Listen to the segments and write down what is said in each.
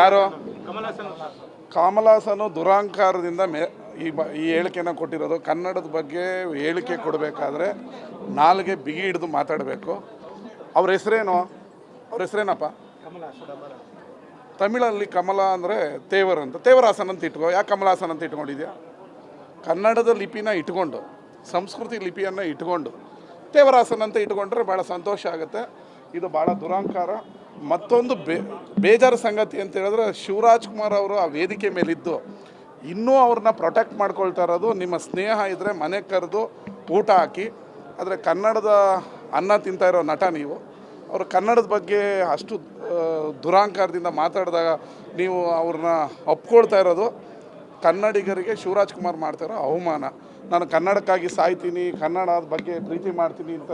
ಯಾರು? ಕಮಲ್ ಹಾಸನ್ ಕಮಲಾಸನು ದುರಾಂಕಾರದಿಂದ ಮೇ ಈ ಬ ಈ ಹೇಳಿಕೆನ ಕೊಟ್ಟಿರೋದು. ಕನ್ನಡದ ಬಗ್ಗೆ ಹೇಳಿಕೆ ಕೊಡಬೇಕಾದ್ರೆ ನಾಲ್ಗೆ ಬಿಗಿ ಹಿಡಿದು ಮಾತಾಡಬೇಕು. ಅವ್ರ ಹೆಸರೇನು? ಅವ್ರ ಹೆಸರೇನಪ್ಪ? ತಮಿಳಲ್ಲಿ ಕಮಲ ಅಂದರೆ ತೇವರ್ ಅಂತ. ತೇವರಾಸನ್ ಅಂತ ಇಟ್ಕೋ. ಯಾಕೆ ಕಮಲಾಸನ್ ಅಂತ ಇಟ್ಕೊಂಡಿದ್ಯಾ? ಕನ್ನಡದ ಲಿಪಿನ ಇಟ್ಕೊಂಡು ಸಂಸ್ಕೃತಿ ಲಿಪಿಯನ್ನು ಇಟ್ಕೊಂಡು ತೇವರಾಸನ್ ಅಂತ ಇಟ್ಕೊಂಡ್ರೆ ಭಾಳ ಸಂತೋಷ ಆಗುತ್ತೆ. ಇದು ಭಾಳ ದುರಾಂಕಾರ. ಮತ್ತೊಂದು ಬೇ, ಬೇಜಾರು ಸಂಗತಿ ಅಂತ ಹೇಳಿದ್ರೆ ಶಿವರಾಜ್ ಕುಮಾರ್ ಅವರು ಆ ವೇದಿಕೆ ಮೇಲಿದ್ದು, ಇನ್ನೂ ಅವ್ರನ್ನ ಪ್ರೊಟೆಕ್ಟ್ ಮಾಡ್ಕೊಳ್ತಾ ಇರೋದು, ನಿಮ್ಮ ಸ್ನೇಹ ಇದ್ದರೆ ಮನೆ ಕರೆದು ಊಟ ಹಾಕಿ, ಆದರೆ ಕನ್ನಡದ ಅನ್ನ ತಿಂತಾ ಇರೋ ನಟ ನೀವು, ಅವರು ಕನ್ನಡದ ಬಗ್ಗೆ ಅಷ್ಟು ದುರಾಂಕಾರದಿಂದ ಮಾತಾಡಿದಾಗ ನೀವು ಅವ್ರನ್ನ ಒಪ್ಕೊಳ್ತಾ ಇರೋದು, ಕನ್ನಡಿಗರಿಗೆ ಶಿವರಾಜ್ ಕುಮಾರ್ ಮಾಡ್ತಾರೋ ಅವಮಾನ. ನಾನು ಕನ್ನಡಕ್ಕಾಗಿ ಸಾಯ್ತೀನಿ, ಕನ್ನಡದ ಬಗ್ಗೆ ಪ್ರೀತಿ ಮಾಡ್ತೀನಿ ಅಂತ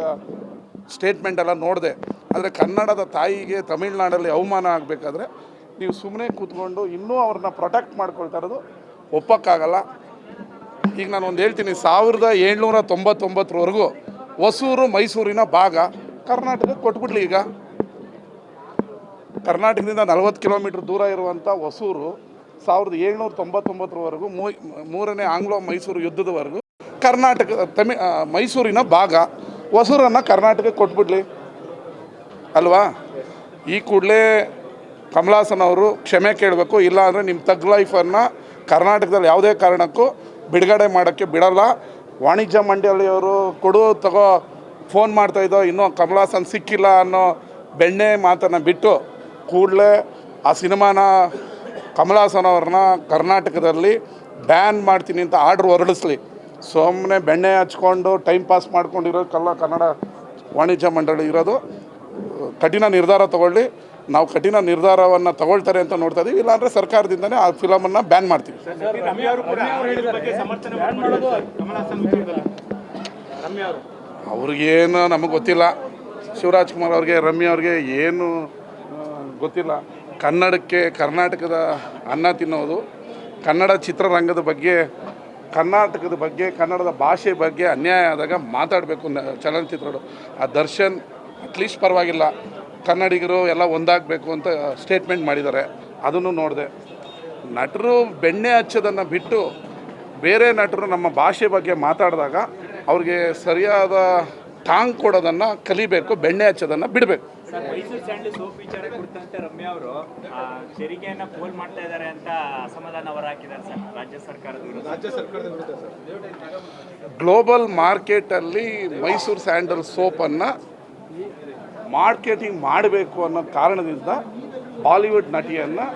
ಸ್ಟೇಟ್ಮೆಂಟ್ ಎಲ್ಲ ನೋಡಿದೆ. ಆದರೆ ಕನ್ನಡದ ತಾಯಿಗೆ ತಮಿಳ್ನಾಡಲ್ಲಿ ಅವಮಾನ ಆಗಬೇಕಾದ್ರೆ ನೀವು ಸುಮ್ಮನೆ ಕೂತ್ಕೊಂಡು ಇನ್ನೂ ಅವ್ರನ್ನ ಪ್ರೊಟೆಕ್ಟ್ ಮಾಡ್ಕೊಳ್ತಾ ಇರೋದು ಒಪ್ಪಕ್ಕಾಗಲ್ಲ. ಈಗ ನಾನು ಒಂದು ಹೇಳ್ತೀನಿ, ಸಾವಿರದ ಏಳ್ನೂರ ತೊಂಬತ್ತೊಂಬತ್ತರವರೆಗೂ ಹೊಸೂರು, ಮೈಸೂರಿನ ಭಾಗ ಕರ್ನಾಟಕಕ್ಕೆ ಕೊಟ್ಬಿಡ್ಲಿ ಈಗ. ಕರ್ನಾಟಕದಿಂದ ನಲವತ್ತು ಕಿಲೋಮೀಟ್ರ್ ದೂರ ಇರುವಂಥ ಹೊಸೂರು, ಸಾವಿರದ ಏಳ್ನೂರ ತೊಂಬತ್ತೊಂಬತ್ತರವರೆಗೂ ಮೂರನೇ ಆಂಗ್ಲೋ ಮೈಸೂರು ಯುದ್ಧದವರೆಗೂ ಕರ್ನಾಟಕ, ತಮಿ ಮೈಸೂರಿನ ಭಾಗ ಹೊಸೂರನ್ನು ಕರ್ನಾಟಕಕ್ಕೆ ಕೊಟ್ಬಿಡ್ಲಿ. ಅಲ್ವಾ? ಈ ಕೂಡಲೇ ಕಮಲಾಸನ್ ಅವರು ಕ್ಷಮೆ ಕೇಳಬೇಕು ಇಲ್ಲ ಅಂದರೆ ನಿಮ್ಮ ತಗ್ ಲೈಫನ್ನು ಕರ್ನಾಟಕದಲ್ಲಿ ಯಾವುದೇ ಕಾರಣಕ್ಕೂ ಬಿಡುಗಡೆ ಮಾಡೋಕ್ಕೆ ಬಿಡಲ್ಲ. ವಾಣಿಜ್ಯ ಮಂಡಳಿಯವರು ಕೊಡು, ತಗೋ, ಫೋನ್ ಮಾಡ್ತಾಯಿದ್ದೋ ಇನ್ನೂ ಕಮಲಾಸನ್ ಸಿಕ್ಕಿಲ್ಲ ಅನ್ನೋ ಬೆಣ್ಣೆ ಮಾತನ್ನು ಬಿಟ್ಟು ಕೂಡಲೇ ಆ ಸಿನಿಮಾನ ಕಮಲಾಸನ್ ಅವ್ರನ್ನ ಕರ್ನಾಟಕದಲ್ಲಿ ಬ್ಯಾನ್ ಮಾಡ್ತೀನಿ ಅಂತ ಆರ್ಡ್ರ್ ಹೊರಡಿಸ್ಲಿ. ಸುಮ್ಮನೆ ಬೆಣ್ಣೆ ಹಚ್ಕೊಂಡು, ಟೈಮ್ ಪಾಸ್ ಮಾಡ್ಕೊಂಡಿರೋಕ್ಕಲ್ಲ ಕನ್ನಡ ವಾಣಿಜ್ಯ ಮಂಡಳಿ ಇರೋದು. ಕಠಿಣ ನಿರ್ಧಾರ ತಗೊಳ್ಳಿ. ನಾವು ಕಠಿಣ ನಿರ್ಧಾರವನ್ನು ತಗೊಳ್ತಾರೆ ಅಂತ ನೋಡ್ತಾ ಇದೀವಿ. ಇಲ್ಲಾಂದ್ರೆ ಸರ್ಕಾರದಿಂದನೇ ಆ ಫಿಲಮನ್ನು ಬ್ಯಾನ್ ಮಾಡ್ತೀವಿ. ರಮ್ಯಾ ಅವರು ಬಗ್ಗೆ ಸಮರ್ಥನೆ ಮಾಡ್ಕೊಂಡಿದ್ದಾರೆ ಸರ್ ಕಮಲ್ ಹಾಸನ್ ವಿಚಾರದಲ್ಲಿ. ರಮ್ಯಾ ಅವರು. ಅವ್ರಿಗೇನು ನಮಗೆ ಗೊತ್ತಿಲ್ಲ. ಶಿವರಾಜ್ ಕುಮಾರ್ ಅವ್ರಿಗೆ ರಮ್ಯ ಅವ್ರಿಗೆ ಏನು ಗೊತ್ತಿಲ್ಲ. ಕನ್ನಡಕ್ಕೆ ಕರ್ನಾಟಕದ ಅನ್ನ ತಿನ್ನೋದು ಕನ್ನಡ ಚಿತ್ರರಂಗದ ಬಗ್ಗೆ ಕರ್ನಾಟಕದ ಬಗ್ಗೆ ಕನ್ನಡದ ಭಾಷೆ ಬಗ್ಗೆ ಅನ್ಯಾಯ ಆದಾಗ ಮಾತಾಡಬೇಕು ಚಲನಚಿತ್ರಗಳು. ಆ ದರ್ಶನ್ ಅಟ್ಲೀಸ್ಟ್ ಪರವಾಗಿಲ್ಲ. ಕನ್ನಡಿಗರು ಎಲ್ಲ ಒಂದಾಗಬೇಕು ಅಂತ ಸ್ಟೇಟ್ಮೆಂಟ್ ಮಾಡಿದ್ದಾರೆ. ಅದನ್ನು ನೋಡಿದೆ. ನಟರು ಬೆಣ್ಣೆ ಹಚ್ಚೋದನ್ನು ಬಿಟ್ಟು ಬೇರೆ ನಟರು ನಮ್ಮ ಭಾಷೆ ಬಗ್ಗೆ ಮಾತಾಡಿದಾಗ ಅವ್ರಿಗೆ ಸರಿಯಾದ ಟಾಂಗ್ ಕೊಡೋದನ್ನು ಕಲಿಬೇಕು ಬೆಣ್ಣೆ ಹಚ್ಚೋದನ್ನು ಬಿಡಬೇಕು. ಸರ್ ಮೈಸೂರು ಸ್ಯಾಂಡಲ್ ಸೋಪ್ ವಿಚಾರ ಕುರಿತಂತೆ ರಮ್ಯಾ ಅವರು ಆ, ತೆರಿಗೆಯನ್ನ ಪೋಲ್ ಮಾಡ್ತಾ ಇದ್ದಾರೆ ಅಂತ ಅಸಮಾಧಾನ ಹೊರಹಾಕಿದ್ದಾರೆ ಸರ್ ರಾಜ್ಯ ಸರ್ಕಾರದ ವಿರುದ್ಧ. ರಾಜ್ಯ ಸರ್ಕಾರದ ವಿರುದ್ಧ ಸರ್. ಗ್ಲೋಬಲ್ ಮಾರ್ಕೆಟಲ್ಲಿ ಮೈಸೂರು ಸ್ಯಾಂಡಲ್ ಸೋಪನ್ನು ಮಾರ್ಕೆಟಿಂಗ್ ಮಾಡಬೇಕು ಅನ್ನೋ ಕಾರಣದಿಂದ ಬಾಲಿವುಡ್ ನಟಿಯನ್ನು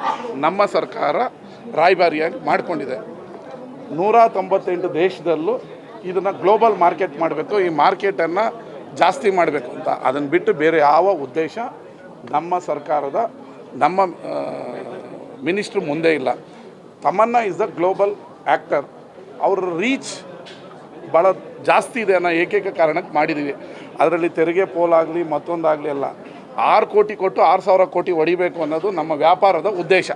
ನಮ್ಮ ಸರ್ಕಾರ ರಾಯಭಾರಿಯಾಗಿ ಮಾಡಿಕೊಂಡಿದೆ. ನೂರ ತೊಂಬತ್ತೆಂಟು ದೇಶದಲ್ಲೂ ಇದನ್ನು ಗ್ಲೋಬಲ್ ಮಾರ್ಕೆಟ್ ಮಾಡಬೇಕು. ಈ ಮಾರ್ಕೆಟನ್ನು ಜಾಸ್ತಿ ಮಾಡಬೇಕು ಅಂತ. ಅದನ್ನು ಬಿಟ್ಟು ಬೇರೆ ಯಾವ ಉದ್ದೇಶ ನಮ್ಮ ಸರ್ಕಾರದ, ನಮ್ಮ ಮಿನಿಸ್ಟ್ರ್ ಮುಂದೆ ಇಲ್ಲ. Tamannaah is the global actor ಅವ್ರ ರೀಚ್ ಭಾಳ ಜಾಸ್ತಿ ಇದೆ ಅನ್ನೋ ಏಕೈಕ ಕಾರಣಕ್ಕೆ ಮಾಡಿದ್ದೀವಿ ಅದರಲ್ಲಿ ತೆರಿಗೆ ಪೋಲಾಗಲಿ ಮತ್ತೊಂದಾಗಲಿ ಅಲ್ಲ ಆರು ಕೋಟಿ ಕೊಟ್ಟು ಆರು ಸಾವಿರ ಕೋಟಿ ಹೊಡಿಬೇಕು ಅನ್ನೋದು ನಮ್ಮ ವ್ಯಾಪಾರದ ಉದ್ದೇಶ.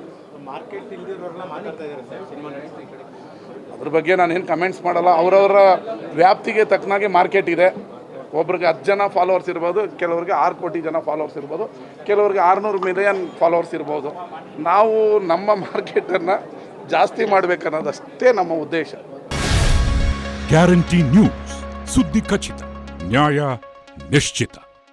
ಅದ್ರ ಬಗ್ಗೆ ನಾನೇನು ಕಮೆಂಟ್ಸ್ ಮಾಡಲ್ಲ. ಅವರವರ ವ್ಯಾಪ್ತಿಗೆ ತಕ್ಕನಾಗೆ ಮಾರ್ಕೆಟ್ ಇದೆ. ಒಬ್ರಿಗೆ ಹತ್ತು ಜನ ಫಾಲೋವರ್ಸ್ ಇರ್ಬೋದು, ಕೆಲವರಿಗೆ ಆರು ಕೋಟಿ ಜನ ಫಾಲೋವರ್ಸ್ ಇರ್ಬೋದು, ಕೆಲವ್ರಿಗೆ ಆರುನೂರು ಮಿಲಿಯನ್ ಫಾಲೋವರ್ಸ್ ಇರ್ಬೋದು. ನಾವು ನಮ್ಮ ಮಾರ್ಕೆಟನ್ನು ಜಾಸ್ತಿ ಮಾಡಬೇಕನ್ನೋದಷ್ಟೇ ನಮ್ಮ ಉದ್ದೇಶ. ಗ್ಯಾರಂಟಿ ನ್ಯೂಸ್ ಸುದ್ದಿ ಖಚಿತ, ನ್ಯಾಯ Meshtita.